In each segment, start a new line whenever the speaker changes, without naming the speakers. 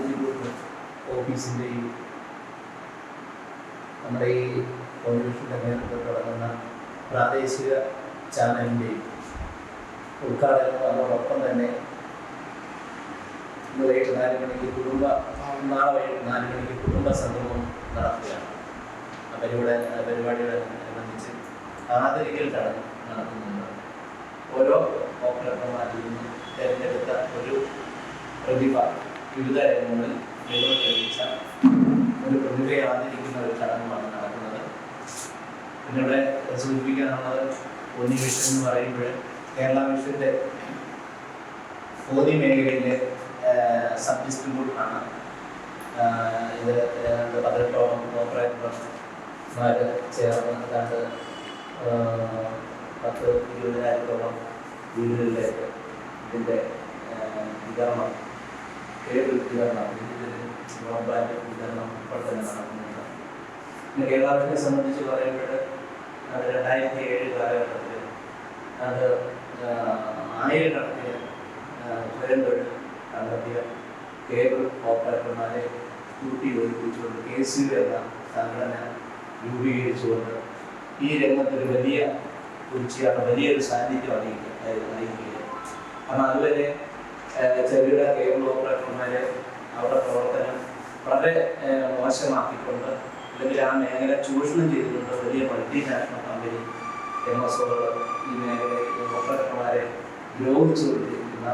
സാങ്കേതിക ഓഫീസിന്റെയും നമ്മുടെ ഈ കോൺട്രിബ്യൂഷന്റെ നേതൃത്വത്തിൽ തുടങ്ങുന്ന പ്രാദേശിക ചാനലിന്റെയും ഉദ്ഘാടനം അതോടൊപ്പം തന്നെ ഇന്ന് വൈകിട്ട് നാല് മണിക്ക് കുടുംബ നാളെ വൈകിട്ട് നാല് മണിക്ക് കുടുംബ സംഗമം നടക്കുകയാണ് ആ പരിപാടി ആ പരിപാടിയോടനുബന്ധിച്ച് ആദരിക്കൽ ചടങ്ങ് നടത്തുന്നുണ്ട്. ഓരോ ഓപ്പറേറ്റർമാരിൽ നിന്നും തിരഞ്ഞെടുത്ത ഒരു പ്രതിഭ വിവിധ രംഗങ്ങളിൽ മികവ് തെളിയിച്ച ഒരു പ്രതിഭയെ ആദരിക്കുന്ന ഒരു ചടങ്ങുമാണ് നടക്കുന്നത്. പിന്നെ സൂചിപ്പിക്കാനുള്ളത് പൊന്നി വിഷൻ എന്ന് പറയുമ്പോൾ കേരള വിഷന്റെ പൊതി മേഖലയിലെ സബ് ഡിസ്ട്രിബ്യൂട്ടറാണ് ഇത് പതിനെട്ടോളം ഓപ്പറേറ്റർമാർ ചേർന്ന് ഏതാണ്ട് പത്ത് ഇരുപതിനായിരത്തോളം വീടുകളിലേക്ക് ഇതിന്റെ വിതരണം കേബിൾ വിതരണം ബ്രോഡ്ബാൻഡ് വിതരണം തന്നെ നടക്കുന്നുണ്ട് പിന്നെ കേരളത്തിനെ സംബന്ധിച്ച് പറയുമ്പോൾ അത് രണ്ടായിരത്തി ഏഴ് കാലഘട്ടത്തിൽ അത് ആയിരക്കണക്കിന് സ്വയം തൊഴിൽ കണ്ടെത്തിയ കേബിൾ ഓപ്പറേറ്റർമാരെ കൂട്ടി ഒഴിപ്പിച്ചുകൊണ്ട് കെ സി എന്ന സംഘടന രൂപീകരിച്ചുകൊണ്ട് ഈ രംഗത്തൊരു വലിയ കുറിച്ചാണ് വലിയൊരു സാന്നിധ്യം അറിയിക്കുക അറിയിക്കുകയാണ്. കാരണം അതുവരെ ചെറുകിട കേബിൾ ഓപ്പറേറ്റർമാരെ അവരുടെ പ്രവർത്തനം വളരെ മോശമാക്കിക്കൊണ്ട് അല്ലെങ്കിൽ ആ മേഖല ചൂഷണം ചെയ്തുകൊണ്ട് വലിയ മൾട്ടിനാഷണൽ കമ്പനി എം എസ് ഈ മേഖലയിൽ ഓപ്പറേറ്റർമാരെ ദ്രോഹിച്ചുകൊണ്ടിരിക്കുന്ന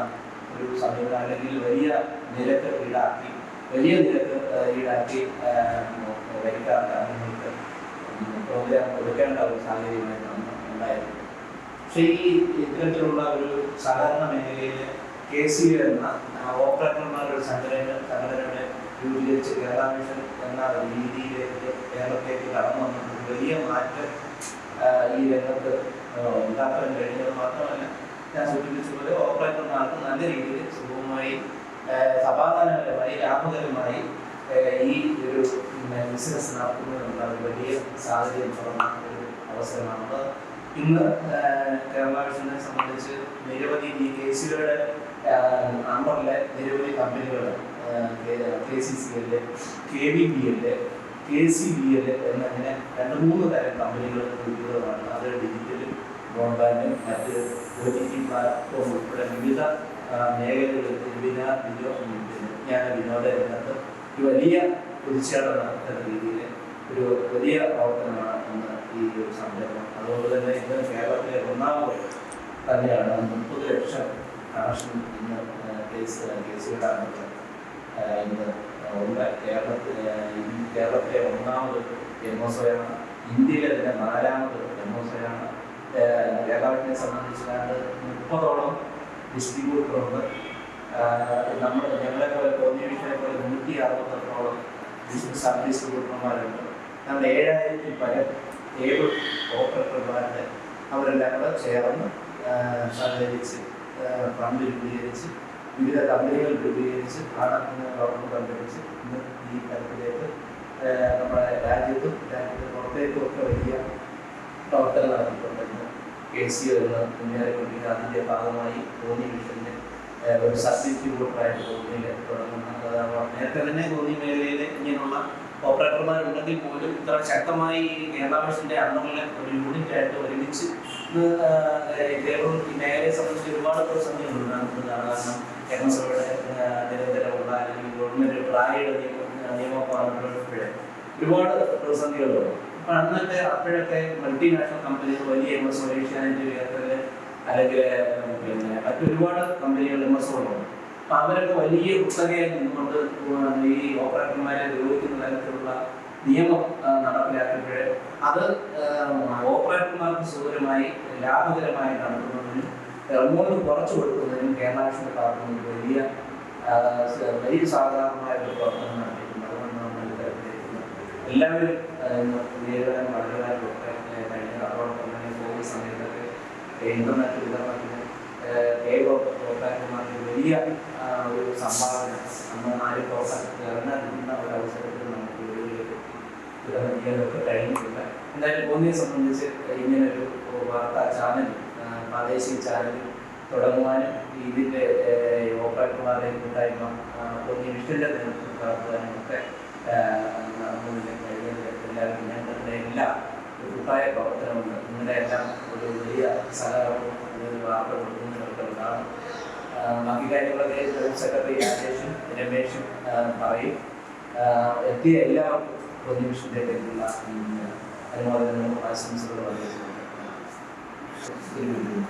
ഒരു സമീപനം അല്ലെങ്കിൽ വലിയ നിരക്ക് ഈടാക്കി വലിയ നിരക്ക് ഈടാക്കി വരിക്കാർ കാര്യങ്ങൾക്ക് പ്രോഗ്രാം കൊടുക്കേണ്ട ഒരു സാഹചര്യമായിട്ടാണ് ഉണ്ടായിരുന്നത് പക്ഷേ ഈ ഇത്തരത്തിലുള്ള ഒരു സഹകരണ മേഖലയിൽ കെ സി എന്ന ഓപ്പറേറ്റർമാരുടെ ഒരു സംഘടന സംഘടനയുടെ രൂപീകരിച്ച് കേരള മിഷൻ എന്ന രീതിയിലേക്ക് കേരളത്തിലേക്ക് കടന്നു വന്നിട്ട് ഒരു വലിയ മാറ്റം ഈ രംഗത്ത് ഉണ്ടാക്കാൻ കഴിഞ്ഞത് മാത്രമല്ല ഞാൻ സൂചിപ്പിച്ചതുപോലെ ഓപ്പറേറ്റർമാർക്ക് നല്ല രീതിയിൽ സുഗമമായി സമാധാനപരമായി ലാഭകരമായി ഈ ഒരു ബിസിനസ് നടത്തുന്നതിനുള്ള ഒരു വലിയ സാഹചര്യം തുറന്ന ഒരു അവസരമാണ്. ഇന്ന് കേരള മിഷനെ സംബന്ധിച്ച് നിരവധി ഈ കെ സിയുടെ നിരവധി കമ്പനികൾ K C C L K V B L K C B L എന്നിങ്ങനെ രണ്ട് മൂന്ന് തരം കമ്പനികൾ രൂപീകൃതമാണ്. അത് ഡിജിറ്റൽ ബ്രോഡ്ബാൻഡ് മറ്റ് ഒ ടി ടി പ്ലാറ്റ്ഫോം ഉൾപ്പെടെ വിവിധ മേഖലകളിൽ വിന വിജ്ഞാന വിനോദ രംഗത്ത് ഒരു വലിയ കുതിച്ചുചാട്ടം നടത്തുന്ന രീതിയിൽ ഒരു വലിയ പ്രവർത്തനമാണ് ഇന്ന് ഈ ഒരു സംരംഭം. അതുകൊണ്ട് തന്നെ ഇന്ന് കേരളത്തിലെ ഒന്നാമത് തന്നെയാണ് മുപ്പത് ലക്ഷം ഇന്ന് കേസ് കേസുകളുടെ ഇന്ന് ഉണ്ട് കേരളത്തിൽ കേരളത്തിലെ ഒന്നാമത് എം എസ് ഇന്ത്യയിലെ തന്നെ നാലാമത് എം എസ് ഒയാണ് കേരളത്തിനെ സംബന്ധിച്ചാണ്ട് മുപ്പതോളം ഡിസ്ട്രിബ്യൂട്ടറുണ്ട്. നമ്മൾ ഞങ്ങളെ പോലെ കോർഡിനേഷനെ പോലെ നൂറ്റി അറുപത്തെട്ടോളം സബ് ഡിസ്ട്രിബ്യൂട്ടർമാരുണ്ട്. നമ്മുടെ ഏഴായിരത്തിൽ പരം കേബിൾ ഓപ്പറേറ്റർമാരുടെ അവരെല്ലാം കൂടെ ചേർന്ന് സഹകരിച്ച് ആ, ഫണ്ട് രൂപീകരിച്ച് വിവിധ കമ്പനികൾ രൂപീകരിച്ച് ആണ് ഇന്ന് ഗവൺമെന്റ് ഇന്ന് ഈ തരത്തിലേക്ക് നമ്മുടെ രാജ്യത്തും രാജ്യത്തിന് പുറത്തേക്കും ഒക്കെ വലിയ പ്രവർത്തനം നടത്തിയിട്ടുണ്ട് ഇന്ന് കെ സി എന്ന് മുന്നേറിക്കൊണ്ടിരിക്കുന്ന അതിന്റെ ഭാഗമായി ധോനി മിഷന്റെ ഒരു സബ്സ്റ്റിറ്റ്യൂട്ടറായിട്ട് തോന്നിയിൽ തുടങ്ങുന്ന നേരത്തെ തന്നെ തോന്നി മേഖലയിൽ ഇങ്ങനെയുള്ള ഓപ്പറേറ്റർമാരുണ്ടെങ്കിൽ പോലും ഇത്ര ശക്തമായി ഈ അംഗങ്ങളെ ഒരു യൂണിറ്റ് ആയിട്ട് ഒരുമിച്ച് ഈ മേഖലയെ സംബന്ധിച്ച് ഒരുപാട് പ്രതിസന്ധികൾ ഉണ്ടാകുന്നതാണ്. കാരണം കേരളസഭയുടെ നിരന്തരമുള്ള അല്ലെങ്കിൽ ഗവൺമെന്റ് പ്രായയുടെ നിയമപ്പാടുകളെ ഒരുപാട് പ്രതിസന്ധികളുണ്ട് അപ്പൊ അന്നത്തെ അപ്പോഴൊക്കെ മൾട്ടിനാഷണൽ കമ്പനികൾ വലിയ എം എസ് ഏഷ്യാനെറ്റ് അല്ലെങ്കിൽ പിന്നെ മറ്റൊരുപാട് കമ്പനികൾ എം എസ് ഉണ്ട് അവരൊക്കെ വലിയ കുത്തകയായി നിന്നുകൊണ്ട് ഈ ഓപ്പറേറ്റർമാരെ ഉപയോഗിക്കുന്ന തരത്തിലുള്ള നിയമം നടപ്പിലാക്കുമ്പോൾ അത് ഓപ്പറേറ്റർമാർക്ക് സുഖകരമായി ലാഭകരമായി നടത്തുന്നതിനും എമൗണ്ട് കുറച്ചു കൊടുക്കുന്നതിനും കേരള രാഷ്ട്രീയ ഭാഗത്തുനിന്ന് വലിയ വലിയ സാധാരണമായ ഒരു പ്രവർത്തനം നടത്തിയിട്ടുണ്ട്. അതുകൊണ്ട് നമ്മൾ ഇത്തരത്തിലേക്ക് എല്ലാവരും നേരിടാൻ വളരെ കഴിഞ്ഞ അതോടൊപ്പം തന്നെ കോവിഡ് സമയത്തൊക്കെ ഇന്റർനെറ്റ് വിതരണത്തിന് കേബിൾ ഓപ്പറേറ്റർമാർക്ക് വലിയ ഒരു സംഭാവന നമ്മൾ നാല് പ്രോത്സാഹ ഇറങ്ങാൻ ഒരു അവസരത്തിൽ നമുക്ക് വീടുകളിലേക്ക് വിതരണം ചെയ്യാനൊക്കെ കഴിഞ്ഞിട്ടുണ്ട് എന്തായാലും ഭൂമിയെ സംബന്ധിച്ച് ഇങ്ങനൊരു വാർത്താ ചാനൽ പ്രാദേശിക ചാനൽ തുടങ്ങുവാനും ഇതിന്റെ ഓപ്പറേറ്റർമാരെ കൂട്ടായ്മ കോന്നി വിഷന്റെ നേതൃത്വം നടത്തുവാനും ഒക്കെ നടന്നതിന് കഴിഞ്ഞതിൽ എല്ലാവരും ഞങ്ങളുടെ എല്ലാം കൂട്ടായ പ്രവർത്തനമുണ്ട് നിങ്ങളുടെ എല്ലാം ഒരു വലിയ സഹകരണവും ഒരു വാർത്ത കൊടുക്കുന്നതിനൊക്കെ ആ, ബാക്കി കാര്യങ്ങളൊക്കെ ജോയിന്റ് സെക്രട്ടറി രാജേഷും രമേഷും പറയും. എത്തിയ എല്ലാവർക്കും ആശംസകളും അറിയിച്ചിട്ടുണ്ട് തിരുവനന്തപുരം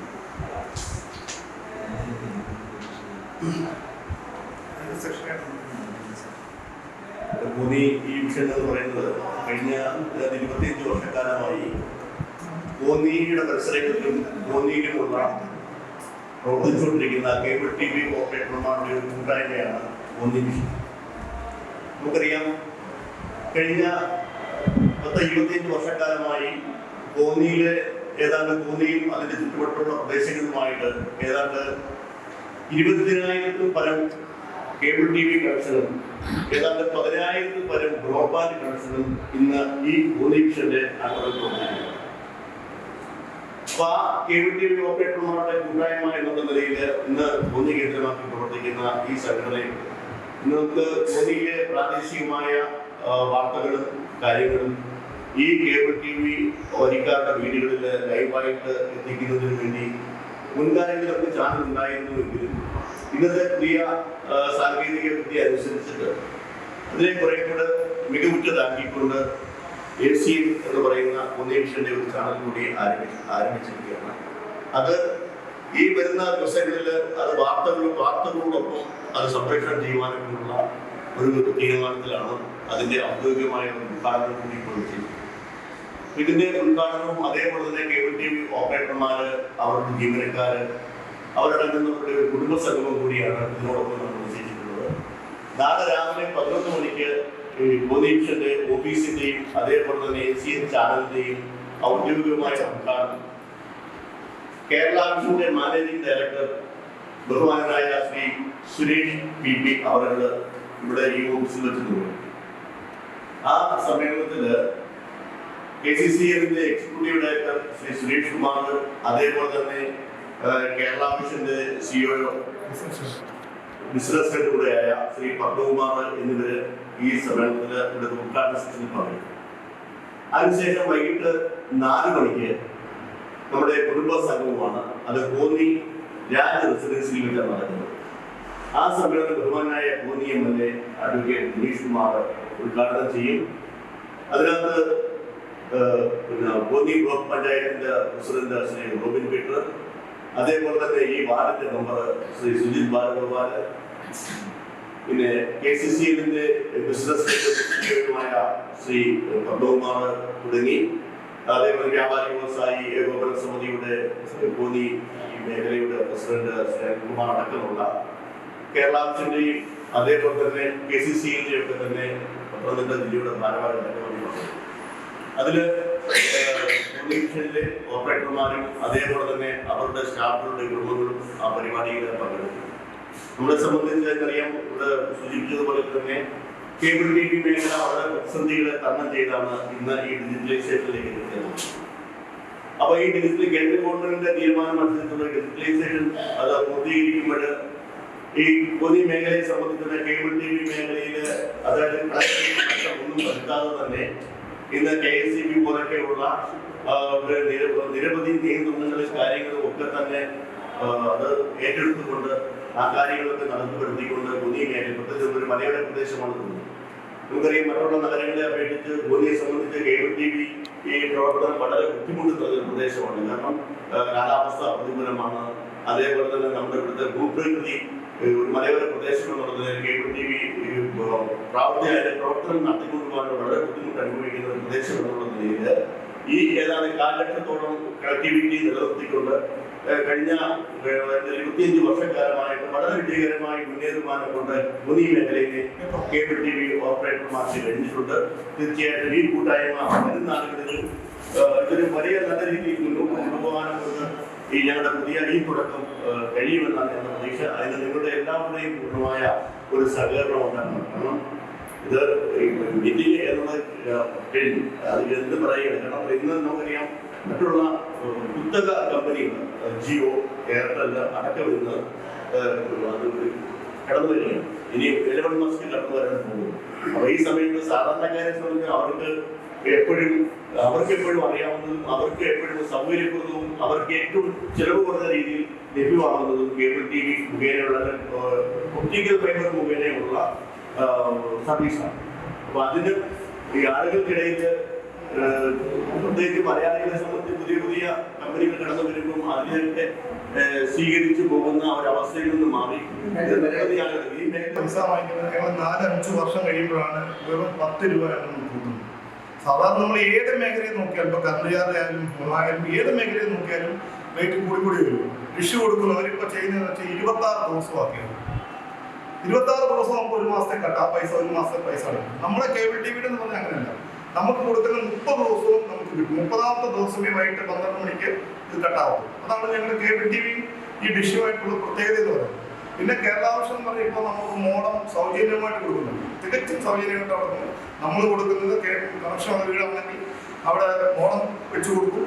ഈ വിഷയം എന്ന് പറയുന്നത് കഴിഞ്ഞ ഇരുപത്തിയഞ്ച് വർഷക്കാലമായി കോന്നിയുടെ പരിസരങ്ങളിലും കോന്നിയിലുമുള്ള പ്രവർത്തിച്ചുകൊണ്ടിരിക്കുന്ന കേബിൾ ടി വി ഓപ്പറേറ്റർമാരുടെ ഒരു കൂട്ടായ്മയാണ് ഒന്നിമിഷം നമുക്കറിയാം കഴിഞ്ഞ പത്ത് ഇരുപത്തിയഞ്ച് വർഷക്കാലമായി കോന്നിയിലെ ഏതാണ്ട് കോന്നിയും അതിന്റെ ചുറ്റുവട്ടമുള്ള പ്രദേശങ്ങളുമായിട്ട് ഏതാണ്ട് ഇരുപത്തിനായിരത്തിൽ പരം കേബിൾ ടി വി കണക്ഷനും ഏതാണ്ട് പതിനായിരത്തിൽ പരം ബ്രോഡ്ബാൻഡ് കണക്ഷനും ഇന്ന് ഈ കോന്നി മിഷന്റെ പ്രവർത്തിക്കുന്നു ഓപ്പറേറ്റർമാരുടെ കൂട്ടായ്മ എന്നുള്ള നിലയിൽ ഇന്ന് ഭൂമി കേന്ദ്രമാക്കി പ്രവർത്തിക്കുന്ന ഈ സംഘടനയിൽ ഇന്ന് നമുക്ക് പ്രാദേശികമായ വാർത്തകളും കാര്യങ്ങളും ഈ കേബിൾ ടി വി വരിക്കാരുടെ വീടുകളിൽ ലൈവായിട്ട് എത്തിക്കുന്നതിന് വേണ്ടി മുൻകാലങ്ങളിൽ നമുക്ക് ചാനൽ ഉണ്ടായിരുന്നുവെങ്കിലും ഇന്നത്തെ പുതിയ സാങ്കേതിക വിദ്യ അനുസരിച്ചിട്ട് അതിനെ കുറെ കൂടെ മികവുറ്റതാക്കിക്കൊണ്ട് എ സി എന്ന് പറയുന്ന ഒന്നേഷ്യന്റെ ഒരു ചാനൽ കൂടി ആരംഭിച്ച് ആരംഭിച്ചിരിക്കുകയാണ്. അത് ഈ വരുന്ന ദിവസങ്ങളിൽ അത് വാർത്തകളും വാർത്തകളോടൊപ്പം അത് സംപ്രേഷണം ചെയ്യുവാനൊക്കെയുള്ള ഒരു തീരുമാനത്തിലാണ് അതിന്റെ ഔദ്യോഗികമായ ഉദ്ഘാടനം കൂടി കൊടുത്തിരിക്കുന്നത് ഇതിന്റെ ഉദ്ഘാടനവും അതേപോലെ തന്നെ കേബിൾ ടി വി ഓപ്പറേറ്റർമാര് അവരുടെ ജീവനക്കാര് അവരടങ്ങുന്നവരുടെ ഒരു കുടുംബ സംഗമം കൂടിയാണ് ഇതിനോടൊപ്പം നമ്മൾ നിശ്ചയിച്ചിട്ടുള്ളത് നാളെ രാവിലെ പതിനൊന്ന് മണിക്ക് ഈ ബോധീഷന്റെ ഓഫീസിന്റെയും അതേപോലെ തന്നെ എ സി എൻ ചാനലിന്റെയും ഔദ്യോഗികമായ ഉദ്ഘാടനം കേരള വിഷുവിന്റെ മാനേജിംഗ് ഡയറക്ടർ ബഹുമാനായ ശ്രീ സുരേഷ് പി പി അവരുടെ ഇവിടെ ഈ ഓഫീസിൽ വെച്ച് നിർവഹിക്കും ആ സമ്മേളനത്തിൽ കെ സി സി എല്ലിന്റെ എക്സിക്യൂട്ടീവ് ഡയറക്ടർ ശ്രീ സുരേഷ് കുമാർ അതേപോലെ തന്നെ കേരള മിഷന്റെ സിഒ ബിസിനസ് ഹെഡ് കൂടെയായ ശ്രീ പത്മകുമാർ എന്നിവര് ഈ സമ്മേളനത്തിൽ ഇവിടെ ഉദ്ഘാടന സെഷനിൽ പറഞ്ഞു അതിനുശേഷം വൈകിട്ട് നാല് മണിക്ക് നമ്മുടെ കുടുംബ സംഘവുമാണ് അത് കോന്നി രാജ റെസിഡൻസിയിൽ വെച്ചാണ് നടക്കുന്നത് ആ സമ്മേളനം ബഹുമാനായ Konni M L A advocate Dineesh Kumar ഉദ്ഘാടനം ചെയ്യും. അതിനകത്ത് പിന്നെ കോന്നി ബ്ലോക്ക് പഞ്ചായത്തിന്റെ പ്രസിഡന്റ് ശ്രീ റോബിൻ പീറ്റർ അതേപോലെ തന്നെ ഈ വാർഡിന്റെ മെമ്പർ ശ്രീ സുജിത് ബാലഗോപാൽ പിന്നെ കെ സി സി എല്ലിന്റെ ബിസിനസ് സെക്രട്ടറിയുമായ ശ്രീ പത്മകുമാർ തുടങ്ങി. അതേപോലെ വ്യാപാരി വ്യവസായി ഏകോപന സമിതിയുടെ ഈ മേഖലയുടെ പ്രസിഡന്റ് ശ്രീ അനിൽകുമാർ അടക്കമുള്ള കേരള ആവശ്യന്റെയും അതേപോലെ തന്നെ കെ സി സി എല്ലിന്റെ ഒക്കെ തന്നെ പത്തനംതിട്ട ജില്ലയുടെ ഭാരവാഹികളൊക്കെ അതിൽ ഡിവിഷനിലെ ഓപ്പറേറ്റർമാരും അതേപോലെ തന്നെ അവരുടെ സ്റ്റാഫുകളുടെ കുടുംബങ്ങളും ആ പരിപാടിയിൽ പങ്കെടുക്കും. നമ്മളെ സംബന്ധിച്ച് അറിയാം ഇവിടെ സൂചിപ്പിച്ചതുപോലെ തന്നെ കേബിൾ ടി വി മേഖല വളരെ പ്രതിസന്ധികളെ തരണം ചെയ്താണ് ഇന്ന് ഈ ഡിജിറ്റലൈസേഷനിലേക്ക് എത്തിയത് അപ്പൊ ഈ ഡിജിറ്റൽ കേന്ദ്ര ഗവൺമെന്റിന്റെ തീരുമാനം അനുസരിച്ചുള്ള ഡിജിറ്റലൈസേഷൻ അത് പൂർത്തീകരിക്കുമ്പോൾ ഈ പൊതു മേഖലയെ സംബന്ധിച്ച് കേബിൾ ടി വി മേഖലയിൽ അതായത് ഒന്നും വരുത്താതെ തന്നെ ഇന്ന് കെ എസ് ഇ ബി പോലൊക്കെയുള്ള നിരവധി നിയന്ത്രണങ്ങളും കാര്യങ്ങളും ഒക്കെ തന്നെ അത് ഏറ്റെടുത്തുകൊണ്ട് ആ കാര്യങ്ങളൊക്കെ നടന്നുപെടുത്തിക്കൊണ്ട് പുതിയ മേഖല പ്രത്യേകിച്ച് ഒരു മലയുടെ പ്രദേശമാണ് നമുക്കറിയാം മറ്റുള്ള നഗരങ്ങളെ അപേക്ഷിച്ച് ഭൂമിയെ സംബന്ധിച്ച് കേബിൾ ടി വി ഈ പ്രവർത്തനം വളരെ ബുദ്ധിമുട്ടുന്ന ഒരു പ്രദേശമാണ്. കാരണം കാലാവസ്ഥ പ്രതികൂലമാണ്. അതേപോലെ തന്നെ നമ്മുടെ ഇവിടുത്തെ ഭൂപ്രകൃതി ഒരു മലയോര പ്രദേശം എന്നുള്ളത് കേബിൾ ടി വി പ്രാവർത്തിയായ പ്രവർത്തനം നടത്തിക്കൊണ്ടുപോകാൻ വളരെ ബുദ്ധിമുട്ട് അനുഭവിക്കുന്ന ഒരു പ്രദേശം എന്നുള്ള നിലയിൽ ഈ ഏതാണ്ട് കാലഘട്ടത്തോളം കണക്ടിവിറ്റി നിലനിർത്തിക്കൊണ്ട് കഴിഞ്ഞ ഇരുപത്തിയഞ്ച് വർഷക്കാലമായിട്ട് വളരെ വിജയകരമായി മുന്നേറുമാനം കൊണ്ട് മുനി മേഖലയിലെ കേബിൾ ടി വി ഓപ്പറേറ്റർമാർക്ക് കഴിഞ്ഞിട്ടുണ്ട്. തീർച്ചയായിട്ടും ഈ കൂട്ടായ്മ വരും നാളുകളിലും ഇതൊരു വലിയ നല്ല രീതിയിൽ മുന്നോട്ട് കൊണ്ടുപോകാനും കൊണ്ട് ഈ ഞങ്ങളുടെ പുതിയ ഈ തുടക്കം കഴിയുമെന്നാണ് ഞങ്ങൾ പ്രതീക്ഷ. അതിന് നിങ്ങളുടെ എല്ലാവരുടെയും പൂർണമായ ഒരു സഹകരണം ഉണ്ടാകണം. കാരണം ഇത് മീറ്റിംഗ് എന്നത് കഴിഞ്ഞു. അത് എന്ത് പറയുകയാണ്? കാരണം ഇന്ന് നമുക്കറിയാം മറ്റുള്ള കുത്തക കമ്പനികൾ ജിയോ എയർടെൽ അടക്കം ഇന്ന് അത് കടന്നു വരികയാണ്. ഇനി എലവൺ മസ്ക് കടന്നു വരാൻ പോകുന്നു. അപ്പൊ ഈ സമയത്ത് സാധാരണക്കാരെ സംബന്ധിച്ച് അവർക്ക് എപ്പോഴും അവർക്ക് എപ്പോഴും അറിയാവുന്നതും അവർക്ക് എപ്പോഴും സൗകര്യപ്രദവും അവർക്ക് ഏറ്റവും ചെലവ് കുറഞ്ഞ രീതിയിൽ ലഭ്യമാകുന്നതും കേബിൾ ടി വി മുഖേനയുള്ള ഒപ്റ്റിക്കൽ ഫൈബർ മുഖേനയുള്ള സർവീസാണ്. അപ്പൊ അതിന് ഈ ആളുകൾക്കിടയിൽ പ്രത്യേകിച്ച് മലയാളികളെ സംബന്ധിച്ച് പുതിയ പുതിയ കമ്പനികൾ കടന്നു വരുമ്പോൾ ഏഹ്, സ്വീകരിച്ചു പോകുന്ന ഒരവസ്ഥയിൽ നിന്ന് മാറി.
പൈസ വാങ്ങിക്കുന്നത് ഞങ്ങൾ നാല് അഞ്ച് വർഷം കഴിയുമ്പോഴാണ് വെറും പത്ത് രൂപ കൂട്ടുന്നത്. സാധാരണ നമ്മൾ ഏത് മേഖലയിൽ നോക്കിയാലും ഇപ്പൊ കന്നുചാറിയായാലും ആയാലും ഏത് മേഖലയിൽ നോക്കിയാലും റേറ്റ് കൂടി കൂടി വരും. ഇഷ്യൂ കൊടുക്കുന്നവർ ഇപ്പൊ ചെയ്യുന്നതെന്ന് വെച്ചാൽ ഇരുപത്തി ആറ് ദിവസമാക്കിയാണ് ഇരുപത്തി ആറ് ദിവസം നമുക്ക് ഒരു മാസത്തെ കട്ട് ആ പൈസ ഒരു മാസത്തെ പൈസ അടക്കും നമ്മുടെ കേബിൾ ടി വിയുടെ എന്ന് പറഞ്ഞാൽ അങ്ങനെയല്ല. നമുക്ക് കൊടുക്കുന്ന മുപ്പത് ദിവസവും നമുക്ക് കിട്ടും. മുപ്പതാമത്തെ ദിവസമേ വൈകിട്ട് പന്ത്രണ്ട് മണിക്ക് ഇത് കട്ടാവും അതാണ് ഞങ്ങളുടെ കേബിൾ ടി വി ഈ ഡിഷുമായിട്ടുള്ള പ്രത്യേകത എന്ന് പറയുന്നത്. പിന്നെ കേരളാവശ്യം പറയുമ്പോൾ നമുക്ക് മോഡം സൗജന്യമായിട്ട് കൊടുക്കുന്നുണ്ട്. തികച്ചും സൗജന്യമായിട്ട് അവിടെ നമ്മൾ കൊടുക്കുന്നത് കണക്ഷൻ വീടാണെങ്കിൽ അവിടെ മോഡം വെച്ച് കൊടുക്കും.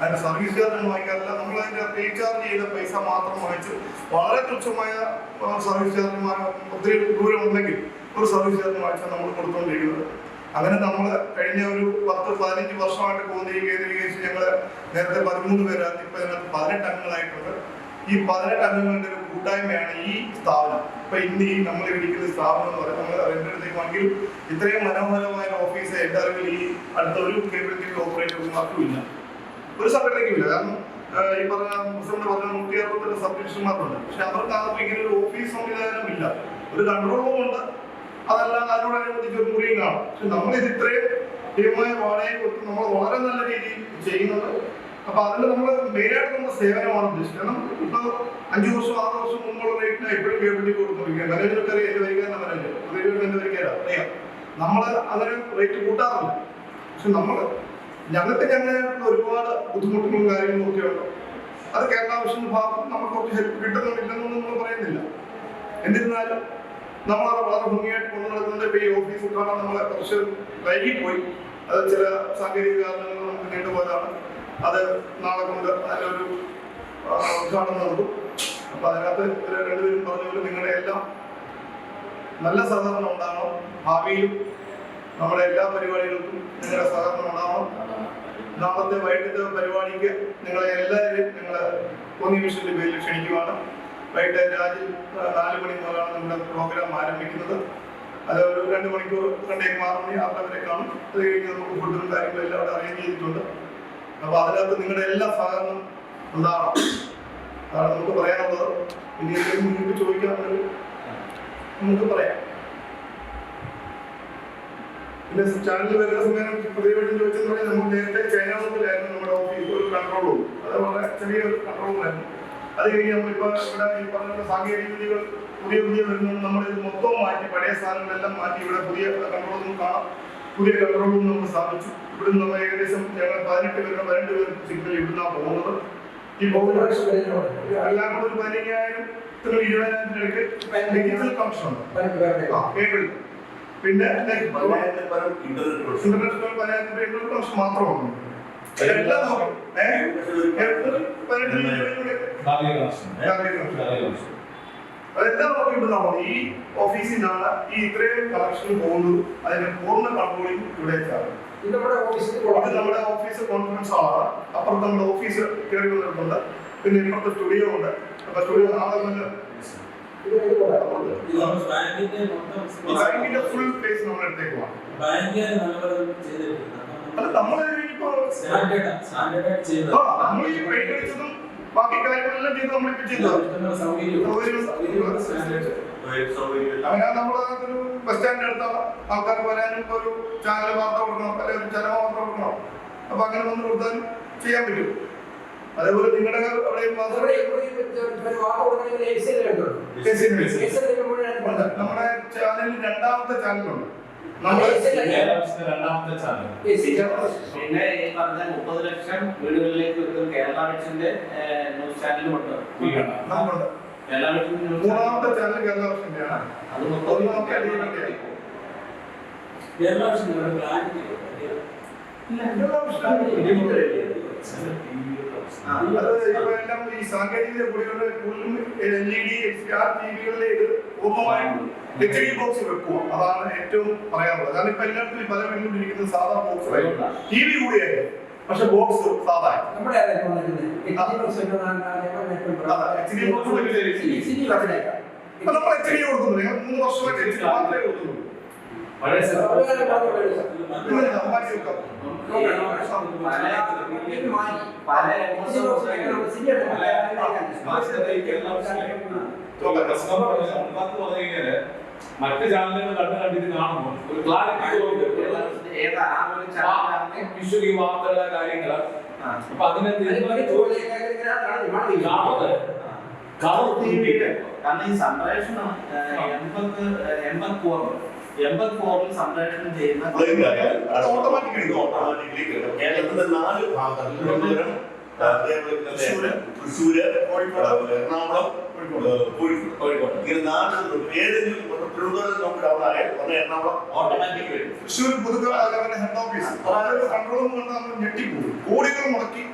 അതിന്റെ സർവീസ് ചാർജ് ഒന്നും വാങ്ങിക്കാറില്ല. നമ്മൾ അതിന്റെ റീചാർജ് ചെയ്ത പൈസ മാത്രം വാങ്ങിച്ച് വളരെ തുച്ഛമായ സർവീസ് ചാർജ് ഒത്തിരി ദൂരം ഉണ്ടെങ്കിൽ ഒരു സർവീസ് ചാർജ് വാങ്ങിച്ചാൽ നമ്മൾ കൊടുത്തുകൊണ്ടിരിക്കുന്നത്. അങ്ങനെ നമ്മൾ കഴിഞ്ഞ ഒരു പത്ത് പതിനഞ്ച് വർഷമായിട്ട് പോകുന്ന ഈ കേന്ദ്രീകരിച്ച് ഞങ്ങൾ നേരത്തെ പതിമൂന്ന് പേരാണ്. ഇപ്പൊ പതിനെട്ട് അംഗങ്ങളായിട്ടുണ്ട്. ഈ പതിനെട്ട് അംഗങ്ങളുടെ ഒരു കൂട്ടായ്മയാണ് ഈ സ്ഥാപനം. ഇപ്പൊ ഇന്ന് ഈ നമ്മൾ ഇരിക്കുന്ന സ്ഥാപനം എന്ന് പറയുന്നത് നമ്മൾ അടുത്തേക്കാണെങ്കിൽ ഇത്രയും മനോഹരമായ ഓഫീസ് എന്റെ അറിവിൽ ഈ അടുത്ത ഒരു കേബിൾ ടി വി ഓപ്പറേറ്റർമാർക്കും ഇല്ല ഒരു സംഘടനയ്ക്കും ഇല്ല. കാരണം ഈ പറഞ്ഞ പ്രസിഡന്റ് പറഞ്ഞ നൂറ്റി അറുപത്തെട്ട് സബ് ഡിവിഷന്മാരുണ്ട് പക്ഷെ അവർക്ക് ആർക്കും ഇങ്ങനെ ഒരു ഓഫീസ് സംവിധാനം ഇല്ല. ഒരു കൺട്രോൾ റൂം ഉണ്ട്. അതെല്ലാം അതിനോടനുബന്ധിച്ച് ഒരു മുറിയും കാണാം. പക്ഷെ നമ്മൾ ഇത് ഇത്രയും ഭീമമായ വാടകയെ കൊടുത്ത് നമ്മൾ വളരെ നല്ല രീതിയിൽ ചെയ്യുന്നുണ്ട്. അപ്പൊ അതിൽ നമ്മൾ മെയിനായിട്ട് നമ്മുടെ സേവനമാണ് ഉദ്ദേശിക്കുന്നത് ഇപ്പൊ അഞ്ചു വർഷം ആറ് വർഷം മുമ്പുള്ള റേറ്റിന് എപ്പോഴും കേബിളിൽ കൊടുത്തുകൊണ്ടിരിക്കുക മാനേജർക്ക് അറിയാം എന്റെ വരികാരന്റെ മാനേജർ എന്റെ വരിക്കാരാ അറിയാം. നമ്മൾ അതിന് റേറ്റ് കൂട്ടാറില്ല. പക്ഷെ നമ്മൾ ഞങ്ങൾക്ക് ഞങ്ങളായിട്ടുള്ള ഒരുപാട് ബുദ്ധിമുട്ടുകളും കാര്യങ്ങളും ഒക്കെ ഉണ്ട് അത് കേരളാവശ്യം ഭാഗം നമുക്ക് കുറച്ച് ഹെൽപ്പ് കിട്ടുന്നുണ്ടെന്നൊന്നും നമ്മൾ പറയുന്നില്ല. എന്നിരുന്നാലും നമ്മൾ അത് വളരെ ഭംഗിയായിട്ട് കൊണ്ടു നടക്കുന്നത് ഇപ്പൊ ഈ ഓഫീസ് കാണാൻ നമ്മളെ കുറച്ച് വൈകിപ്പോയി അത് ചില സാങ്കേതിക കാരണങ്ങൾ നമുക്ക് നീണ്ടുപോയതാണ്. അത് നാളെ കൊണ്ട് അതിനൊരു ഉദ്ഘാടനം നടത്തും അപ്പൊ അതിനകത്ത് രണ്ടുപേരും പറഞ്ഞു നിങ്ങളുടെ എല്ലാം നല്ല സഹകരണം ഉണ്ടാകണം ഭാവിയിലും നമ്മുടെ എല്ലാ പരിപാടികൾക്കും നിങ്ങളുടെ സഹകരണം ഉണ്ടാവണം. നാളത്തെ വൈകിട്ടത്തെ പരിപാടിക്ക് നിങ്ങളെ എല്ലാവരെയും നിങ്ങൾ കോന്നി മിഷന്റെ പേരിൽ ക്ഷണിക്കുവാണ്. വൈകിട്ട് രാജ്യം നാല് മണി മുതലാണ് നമ്മുടെ പ്രോഗ്രാം ആരംഭിക്കുന്നത്. അത് ഒരു രണ്ട് മണിക്കൂർ രണ്ടേക്ക് ആറ് മണി വരെ കാണും. അത് കഴിഞ്ഞ് നമുക്ക് ഫുഡും കാര്യങ്ങളും എല്ലാം അവിടെ അറേഞ്ച് ചെയ്തിട്ടുണ്ട്. അപ്പൊ അതിനകത്ത് നിങ്ങളുടെ എല്ലാ സഹകരണം ഉണ്ടാവണം. അതാണ് നമുക്ക് പറയാനുള്ളത്. ഇനി എന്തെങ്കിലും നിങ്ങൾക്ക് ചോദിക്കാനുണ്ടെങ്കിൽ നമുക്ക് പറയാം. പിന്നെ ചാനലിൽ വരുന്ന സമയം പ്രതിപക്ഷം ചോദിച്ചെന്ന് പറഞ്ഞാൽ നമുക്ക് നേരത്തെ ചൈന മുമ്പിലായിരുന്നു നമ്മുടെ ഓഫീസ് ഒരു കൺട്രോൾ റൂം അത് വളരെ ചെറിയൊരു കൺട്രോൾ റൂമായിരുന്നു അത് കഴിഞ്ഞ് നമ്മളിപ്പോ ഇവിടെ ഈ പറഞ്ഞ സാങ്കേതിക വിദ്യകൾ പുതിയ പുതിയ വരുന്നത് നമ്മൾ മൊത്തം മാറ്റി പഴയ സാധനങ്ങളെല്ലാം മാറ്റി ഇവിടെ പുതിയ കൺട്രോൾ റൂം കാണാം. പുതിയ കൺട്രോൾ റൂം നമ്മൾ സ്ഥാപിച്ചു. ഇവിടെ നമ്മൾ ഏകദേശം ഞങ്ങൾ പതിനെട്ട് പേരുടെ പതിനെട്ട് പേർ സിഗ്നൽ ഇവിടുന്നാണ് പോകുന്നത്. ഈ പോകുന്ന എല്ലാം കൂടെ ഒരു പതിനയ്യായിരം ഡിജിറ്റൽ കണക്ഷൻ കേബിൾ പിന്നെ
ഇന്റർനെറ്റ്
പതിനായിരം രൂപ കണക്ഷൻ മാത്രമാണ് എല്ലാം നോക്കും. ഏഹ്? പതിനെട്ട് അതെല്ലാം നമുക്ക് ഇവിടുന്നാണ് ഈ ഓഫീസിൽ നിന്നാണ് ഈ ഇത്രയും കളക്ഷൻ പോകുന്നത് അതിന്റെ പൂർണ കൺട്രോളിംഗ് ഇവിടെ വെച്ചാണ്.
ഇത് നമ്മുടെ ഓഫീസിൽ
ഇത് നമ്മുടെ ഓഫീസ് കോൺഫറൻസ് ഹാളാണ് അപ്പുറത്ത് നമ്മുടെ ഓഫീസ് കയറി വന്നിട്ടുണ്ട്. പിന്നെ ഇപ്പുറത്തെ സ്റ്റുഡിയോ ഉണ്ട്. അപ്പൊ സ്റ്റുഡിയോ നാളെ
കൊള്ളാം.
ബാങ്കിന്റെ
ഫുൾ പേസ് നമ്മുടെ അടുത്തേക്ക് പോകാം
ബാങ്ക് നല്ലപോലെ ചെയ്തിട്ടുണ്ട്.
അത് നമ്മൾ ഇപ്പോ നമ്മൾ ഈ പെയിന്റ് അടിച്ചതും ബാക്കി കാര്യങ്ങളെല്ലാം ചെയ്ത് നമ്മളിപ്പോ
ഇപ്പൊ സൗകര്യം
അങ്ങനെ നമ്മൾ ഒരു ബസ് സ്റ്റാൻഡ് എടുത്താണ് ആൾക്കാർ വരാനും ഇപ്പൊ ഒരു ചാനൽ വാർത്ത കൊടുക്കണം അല്ലെങ്കിൽ ഒരു ചരമ വാർത്ത കൊടുക്കണം. അപ്പൊ അങ്ങനെ വന്ന് കൊടുത്താലും ചെയ്യാൻ പറ്റും. അതേപോലെ നിങ്ങളുടെ.
നമ്മുടെ
ചാനലിൽ രണ്ടാമത്തെ ചാനലുണ്ട്
പിന്നെ ഈ പറഞ്ഞ മുപ്പത് ലക്ഷം വീടുകളിലേക്ക് എത്തും കേരള വിഷന്റെ ന്യൂസ് ചാനലും ഉണ്ട് കേരള
മൂന്നാമത്തെ ചാനൽ കേരള വർഷന്റെയാണ്
അത് മുപ്പത്
ഒന്ന് നമുക്ക് അടിയിലുണ്ട്.
കേരള വിഷൻ ബ്രാൻഡ്
കേരള വർഷം
ആ.
അത് ഇപ്പൊ എല്ലാം ഈ സാങ്കേതിക കൂടികളുടെ കൂടുതലും L E D star T വികളിലേക്ക് പൂർണമായിട്ടും എച്ച് ഡി ബോക്സ് വെക്കുക അതാണ് ഏറ്റവും പറയാറുള്ളത് കാരണം ഇപ്പൊ എല്ലായിടത്തും പല വീട്ടിലിരിക്കുന്നത് സാധാ ബോക്സ് ടി വി കൂടിയായിരുന്നു പക്ഷെ ബോക്സ് സാധാ നമ്മൾ എച്ച് ഡി കൊടുക്കുന്നു ഞങ്ങൾ മൂന്ന് വർഷമായിട്ട് എച്ച് ഡി മാത്രമേ കൊടുക്കുന്നുള്ളൂ
പഴയ
കാര്യം പറഞ്ഞു
മറ്റ് ചാനലുകൾ കണ്ടു കണ്ടിട്ട് കാണുമ്പോൾ ഒരു ക്ലാരിറ്റി വിഷ്വൽ ഈ വാർത്തകളെ കാര്യങ്ങൾ.
ആ.
അപ്പൊ
അതിനെ കാണുന്നത്.
കാരണം ഈ സംപ്രേഷണം എൺപത് എൺപത് ഫോറിൽ എൺപത് ഫോറിൽ സംപ്രേഷണം ചെയ്യുന്ന
ഓട്ടോമാറ്റിക്കലി ഓട്ടോമാറ്റിക്കലി നാല് ഭാഗങ്ങൾ തിരുവനന്തപുരം ആ, അതേപോലെ
തൃശ്ശൂര്,
തൃശ്ശൂര്
കോഴിക്കോട്,
എറണാകുളം
കോഴിക്കോട്.
കോഴിക്കോട് ഇങ്ങനെ നാല് സ്ഥലത്ത് ഏതെങ്കിലും തിരുവനന്തപുരം നമുക്ക് ഡൗൺ ആയാൽ ഒന്ന് എറണാകുളം. ഓട്ടോമാറ്റിക് വരും
തൃശ്ശൂർ പുതുക്കൽ ഹെഡ് ഓഫീസ് കൺട്രോൾ കൊണ്ട് നമ്മൾ ഞെട്ടിപ്പോയി കോടികൾ മുടക്കി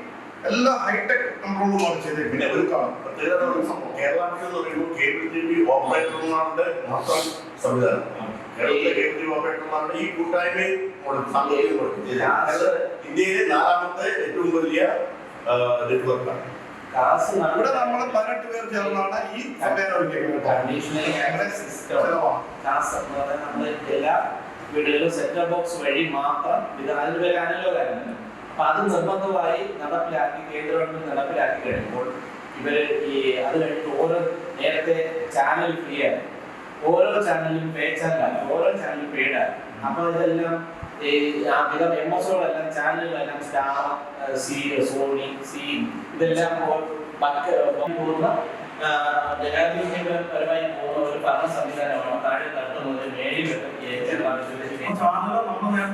എല്ലാ ഹൈടെക് കൺട്രോളുമാണ്
പിന്നെ
ചെയ്തേക്കുന്നത്.
ഒരു പ്രത്യേകത ഉള്ള സംഭവം. കേരള എന്ന് പറയുമ്പോൾ കേബിൾ ടി വി ഓപ്പറേറ്റർമാരുടെ മൊത്തം സംവിധാനം. കേരളത്തിലെ കേബിൾ ടി വി ഓപ്പറേറ്റർമാരുടെ ഈ കൂട്ടായ്മയും കൊടുത്തു, സാങ്കേതികം ഇന്ത്യയിലെ നാലാമത്തെ ഏറ്റവും വലിയ നെറ്റ്വർക്കാണ്
ഇവിടെ നമ്മൾ പതിനെട്ട് പേർ ചേർന്നാണ് ഈ
എല്ലാ വീടുകളിലും സെറ്റ് ബോക്സ് വഴി മാത്രം ഇത് അതിന് പേര് അനലോഗായിരുന്നു അപ്പൊ അത് നിർബന്ധമായി നടപ്പിലാക്കി കേന്ദ്ര ഗവൺമെന്റ് നടപ്പിലാക്കി കഴിയുമ്പോൾ ഇവർ ഈ അത് കഴിഞ്ഞിട്ട് ഓരോ നേരത്തെ ചാനൽ ഫ്രീ ഓരോ ചാനലിലും പേ ചാനലാണ് ഓരോ ചാനലും പെയ്ഡാണ് അപ്പൊ ഇതെല്ലാം ഈ ചാനലുകളെല്ലാം സ്റ്റാർ സി സോണി സി ഇതെല്ലാം പോകുന്ന സംവിധാനമാണ് താഴെ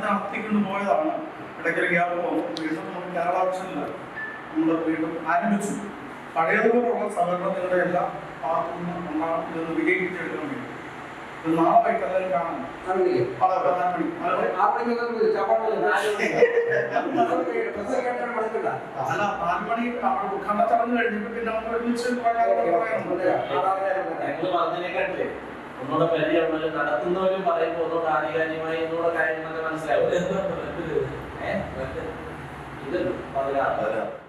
നടത്തിക്കൊണ്ട് പോയതാണ്. വീണ്ടും ആരംഭിച്ചു. പഴയതുപോലുള്ള സഹകരണങ്ങളുടെ എല്ലാ ഒന്നാണ് വിജയിപ്പിച്ചെടുക്കാൻ വേണ്ടി. നാളെ കാണാം. അല്ല നാല് മണി അവിടെ ഉദ്ഘാടന ചടങ്ങ് കഴിഞ്ഞിട്ട് പിന്നെ നമുക്ക് ഒരുമിച്ച്
പറഞ്ഞതിനെക്കാട്ടില്ലേ ഒന്നുകൂടെ പരിചയമുള്ളവർ നടത്തുന്നവരും പറയുമ്പോൾ ഒന്നുകൂടെ ആധികാരികമായി ഒന്നുകൂടെ കാര്യങ്ങളൊക്കെ മനസ്സിലാവും. ഇത് പതിനാറ്.
അതിനകത്ത്